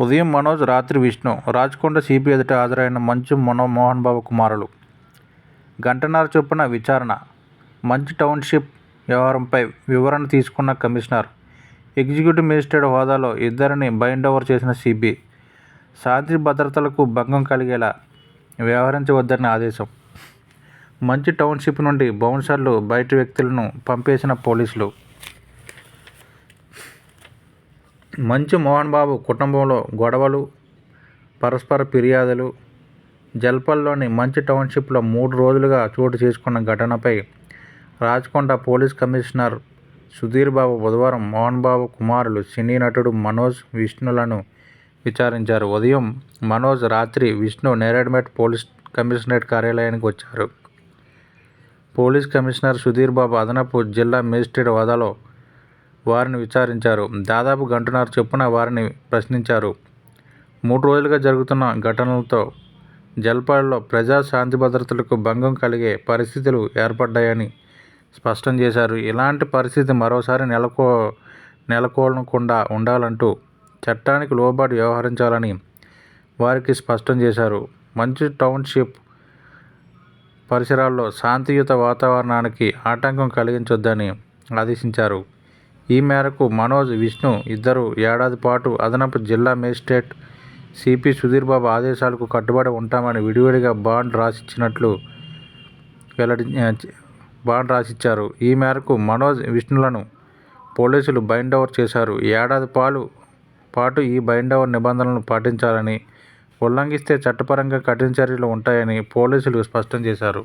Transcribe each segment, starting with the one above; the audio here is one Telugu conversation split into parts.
ఉదయం మనోజ్ రాత్రి విష్ణు రాచకొండ సిపి ఎదుట హాజరైన మంచు మనో మోహన్ బాబు కుమారులు. గంటన్నర చొప్పున విచారణ. మంచు టౌన్షిప్ వ్యవహారంపై వివరణ తీసుకున్న కమిషనర్ ఎగ్జిక్యూటివ్ మేజిస్ట్రేట్ హోదాలో ఇద్దరిని బైండ్ ఓవర్ చేసిన సిబి శాంతి భద్రతలకు భంగం కలిగేలా వ్యవహరించవద్దని ఆదేశం. మంచి టౌన్షిప్ నుండి బౌన్సర్లు బయట వ్యక్తులను పంపేసిన పోలీసులు మంచు మోహన్ బాబు కుటుంబంలో గొడవలు పరస్పర ఫిర్యాదులు జల్పల్లోని మంచు టౌన్షిప్లో మూడు రోజులుగా చోటు చేసుకున్న ఘటనపై రాచకొండ పోలీస్ కమిషనర్ సుధీర్ బాబు బుధవారం మోహన్ బాబు కుమారులు సినీ నటుడు మనోజ్ విష్ణులను విచారించారు. ఉదయం మనోజ్ రాత్రి విష్ణు నేరేడ్మెట్ పోలీస్ కమిషనరేట్ కార్యాలయానికి వచ్చారు. పోలీస్ కమిషనర్ సుధీర్ బాబు అదనపు జిల్లా మేజిస్ట్రేట్ హోదాలో వారిని విచారించారు. దాదాపు గంటన్నర చొప్పున వారిని ప్రశ్నించారు. మూడు రోజులుగా జరుగుతున్న ఘటనలతో జల్పాడులో ప్రజా శాంతి భద్రతలకు భంగం కలిగే పరిస్థితులు ఏర్పడ్డాయని స్పష్టం చేశారు. ఇలాంటి పరిస్థితి మరోసారి నెలకో నెలకొనకుండా ఉండాలంటూ చట్టానికి లోబడి వ్యవహరించాలని వారికి స్పష్టం చేశారు. మంచి టౌన్షిప్ పరిసరాల్లో శాంతియుత వాతావరణానికి ఆటంకం కలిగించొద్దని ఆదేశించారు. ఈ మేరకు మనోజ్ విష్ణు ఇద్దరు ఏడాది పాటు అదనపు జిల్లా మేజిస్ట్రేట్ సిపి సుధీర్ బాబు ఆదేశాలకు కట్టుబడి ఉంటామని విడివిడిగా బాండ్ రాసిచ్చినట్లు వెల్లడి బాండ్ రాసిచ్చారు. ఈ మేరకు మనోజ్ విష్ణులను పోలీసులు బైండ్ ఓవర్ చేశారు. ఏడాది పాలు పాటు ఈ బైండ్ ఓవర్ నిబంధనలను పాటించాలని ఉల్లంఘిస్తే చట్టపరంగా కఠిన చర్యలు ఉంటాయని పోలీసులు స్పష్టం చేశారు.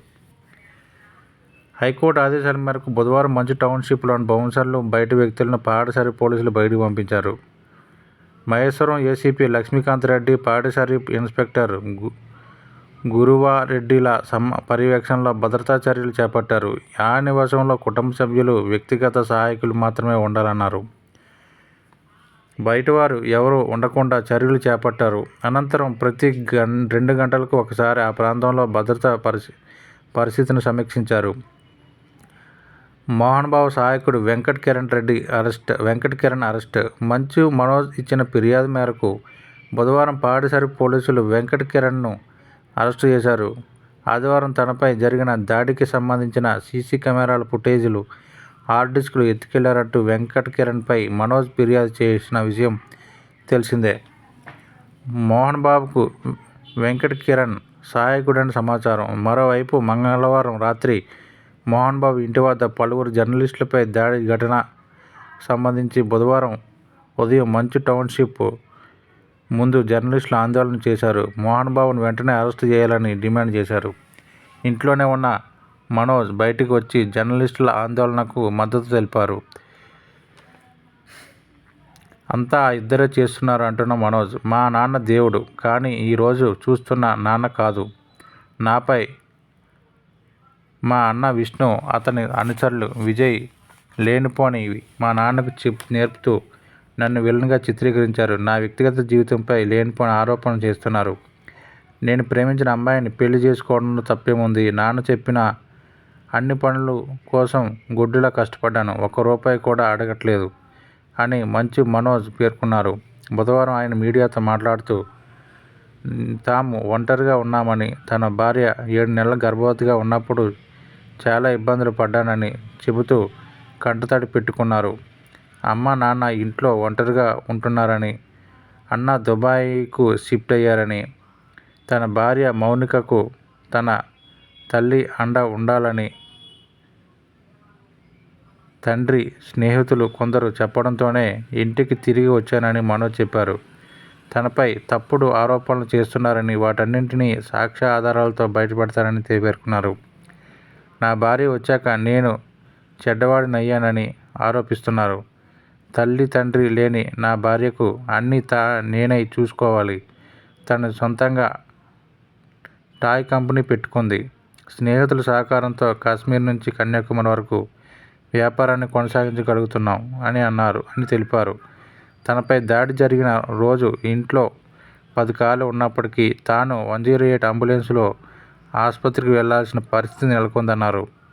హైకోర్టు ఆదేశాల మేరకు బుధవారం మంచు టౌన్షిప్లోని బౌన్సర్లు బయటి వ్యక్తులను పాడసారి పోలీసులు బయటకు పంపించారు. మహేశ్వరం ఏసీపీ లక్ష్మీకాంత్ రెడ్డి పాడసారి ఇన్స్పెక్టర్ గు గురువారెడ్డిల సమ పర్యవేక్షణలో భద్రతా చర్యలు చేపట్టారు. ఆ నివాసంలో కుటుంబ సభ్యులు వ్యక్తిగత సహాయకులు మాత్రమే ఉండాలన్నారు. బయటవారు ఎవరూ ఉండకుండా చర్యలు చేపట్టారు. అనంతరం ప్రతి గం రెండు గంటలకు ఒకసారి ఆ ప్రాంతంలో భద్రతా పరిస్థి పరిస్థితిని సమీక్షించారు. మోహన్ బాబు సహాయకుడు వెంకట్ కిరణ్ రెడ్డి అరెస్ట్ వెంకట్ కిరణ్ అరెస్ట్. మంచు మనోజ్ ఇచ్చిన ఫిర్యాదు మేరకు బుధవారం పాడిసరి పోలీసులు వెంకట్ కిరణ్ను అరెస్టు చేశారు. ఆదివారం తనపై జరిగిన దాడికి సంబంధించిన సీసీ కెమెరాల ఫుటేజీలు హార్డ్ డిస్క్లు ఎత్తుకెళ్ళారంటూ వెంకట్ కిరణ్పై మనోజ్ ఫిర్యాదు చేసిన విషయం తెలిసిందే. మోహన్ బాబుకు వెంకట్ కిరణ్ సహాయకుడని సమాచారం. మరోవైపు మంగళవారం రాత్రి మోహన్ బాబు ఇంటి వద్ద పలువురు జర్నలిస్టులపై దాడి ఘటన సంబంధించి బుధవారం ఉదయం మంచు టౌన్షిప్ ముందు జర్నలిస్టులు ఆందోళన చేశారు. మోహన్ బాబును వెంటనే అరెస్టు చేయాలని డిమాండ్ చేశారు. ఇంట్లోనే ఉన్న మనోజ్ బయటకు వచ్చి జర్నలిస్టుల ఆందోళనకు మద్దతు తెలిపారు. అంతా ఇద్దరే చేస్తున్నారు అంటున్న మనోజ్ మా నాన్న దేవుడు కానీ ఈరోజు చూస్తున్న నాన్న కాదు. నాపై మా అన్న విష్ణు అతని అనుచరులు విజయ్ లేనిపోనివి మా నాన్నకు చెప్ నేర్పుతూ నన్ను విలన్గా చిత్రీకరించారు. నా వ్యక్తిగత జీవితంపై లేనిపోని ఆరోపణలు చేస్తున్నారు. నేను ప్రేమించిన అమ్మాయిని పెళ్ళి చేసుకోవడంలో తప్పేముంది? నాన్న చెప్పిన అన్ని పనుల కోసం గుడ్డిలా కష్టపడ్డాను. ఒక్క రూపాయి కూడా అడగట్లేదు అని మంచు మనోజ్ పేర్కొన్నారు. బుధవారం ఆయన మీడియాతో మాట్లాడుతూ తాము ఒంటరిగా ఉన్నామని తన భార్య ఏడు నెలల గర్భవతిగా ఉన్నప్పుడు చాలా ఇబ్బందులు పడ్డానని చెబుతూ కంటతడి పెట్టుకున్నారు. అమ్మ నాన్న ఇంట్లో ఒంటరిగా ఉంటున్నారని అన్న దుబాయ్కు షిఫ్ట్ అయ్యారని తన భార్య మౌనికకు తన తల్లి అండ ఉండాలని తండ్రి స్నేహితులు కొందరు చెప్పడంతోనే ఇంటికి తిరిగి వచ్చానని మనోజ్ చెప్పారు. తనపై తప్పుడు ఆరోపణలు చేస్తున్నారని వాటన్నింటినీ సాక్ష్య ఆధారాలతో బయటపెడతారని పేర్కొన్నారు. నా భార్య వచ్చాక నేను చెడ్డవాడినయ్యానని ఆరోపిస్తున్నారు. తల్లి తండ్రి లేని నా భార్యకు అన్నీ తా నేనే చూసుకోవాలి. తను సొంతంగా టాయ్ కంపెనీ పెట్టుకుంది. స్నేహితుల సహకారంతో కాశ్మీర్ నుంచి కన్యాకుమారి వరకు వ్యాపారాన్ని కొనసాగించగలుగుతున్నాం అని అన్నారు అని తెలిపారు. తనపై దాడి జరిగిన రోజు ఇంట్లో పది కాలు ఉన్నప్పటికీ తాను వన్ జీరో ఎయిట్ అంబులెన్స్లో ఆసుపత్రికి వెళ్ళాల్సిన పరిస్థితి నెలకొందన్నారు.